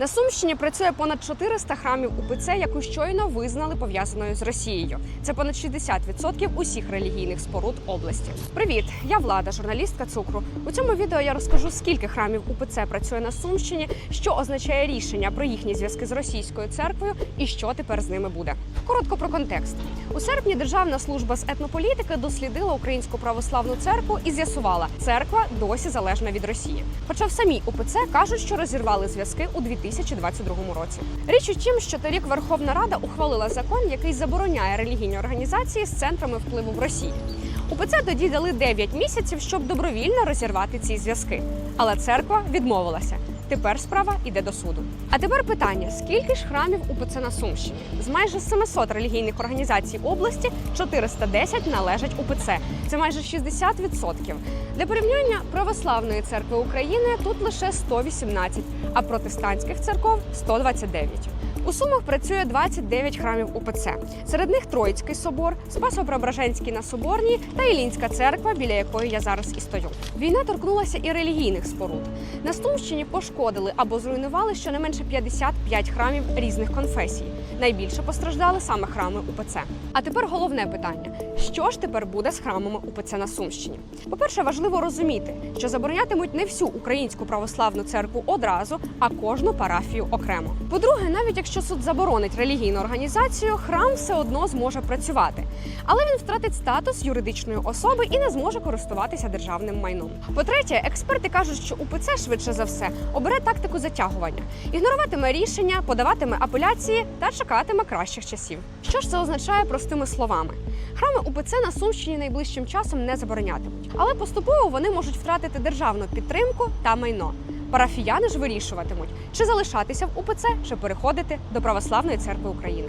На Сумщині працює понад 400 храмів УПЦ, яку щойно визнали пов'язаною з Росією. Це понад 60% усіх релігійних споруд області. Привіт, я влада, журналістка цукру. У цьому відео я розкажу, скільки храмів УПЦ працює на Сумщині, що означає рішення про їхні зв'язки з російською церквою і що тепер з ними буде. Коротко про контекст. У серпні Державна служба з етнополітики дослідила українську православну церкву і з'ясувала, церква досі залежна від Росії. Хоча в самій УПЦ кажуть, що розірвали зв'язки у 2022 році. Річ у тім, що торік Верховна Рада ухвалила закон, який забороняє релігійні організації з центрами впливу в Росії. УПЦ тоді дали 9 місяців, щоб добровільно розірвати ці зв'язки. Але церква відмовилася. Тепер справа йде до суду. А тепер питання: скільки ж храмів УПЦ на Сумщині? З майже 700 релігійних організацій області 410 належать УПЦ. Це майже 60%. Для порівняння православної церкви України тут лише 118, а протестантських церков 129. У Сумах працює 29 храмів УПЦ. Серед них Троїцький собор, Спасо-Преображенський на Соборній та Ілінська церква, біля якої я зараз і стою. Війна торкнулася і релігійних споруд. На Сумщині пошкодили або зруйнували щонайменше 55 храмів різних конфесій. Найбільше постраждали саме храми УПЦ. А тепер головне питання: що ж тепер буде з храмами УПЦ на Сумщині? По-перше, важливо розуміти, що заборонятимуть не всю українську православну церкву одразу, а кожну парафію окремо. По-друге, навіть якщо суд заборонить релігійну організацію, храм все одно зможе працювати, але він втратить статус юридичної особи і не зможе користуватися державним майном. По-третє, експерти кажуть, що УПЦ швидше за все обере тактику затягування, ігноруватиме рішення, подаватиме апеляції та чекатиме кращих часів. Що ж це означає простими словами? Храми УПЦ на Сумщині найближчим часом не заборонятимуть, але поступово вони можуть втратити державну підтримку та майно. Парафіяни ж вирішуватимуть, чи залишатися в УПЦ, чи переходити до Православної церкви України.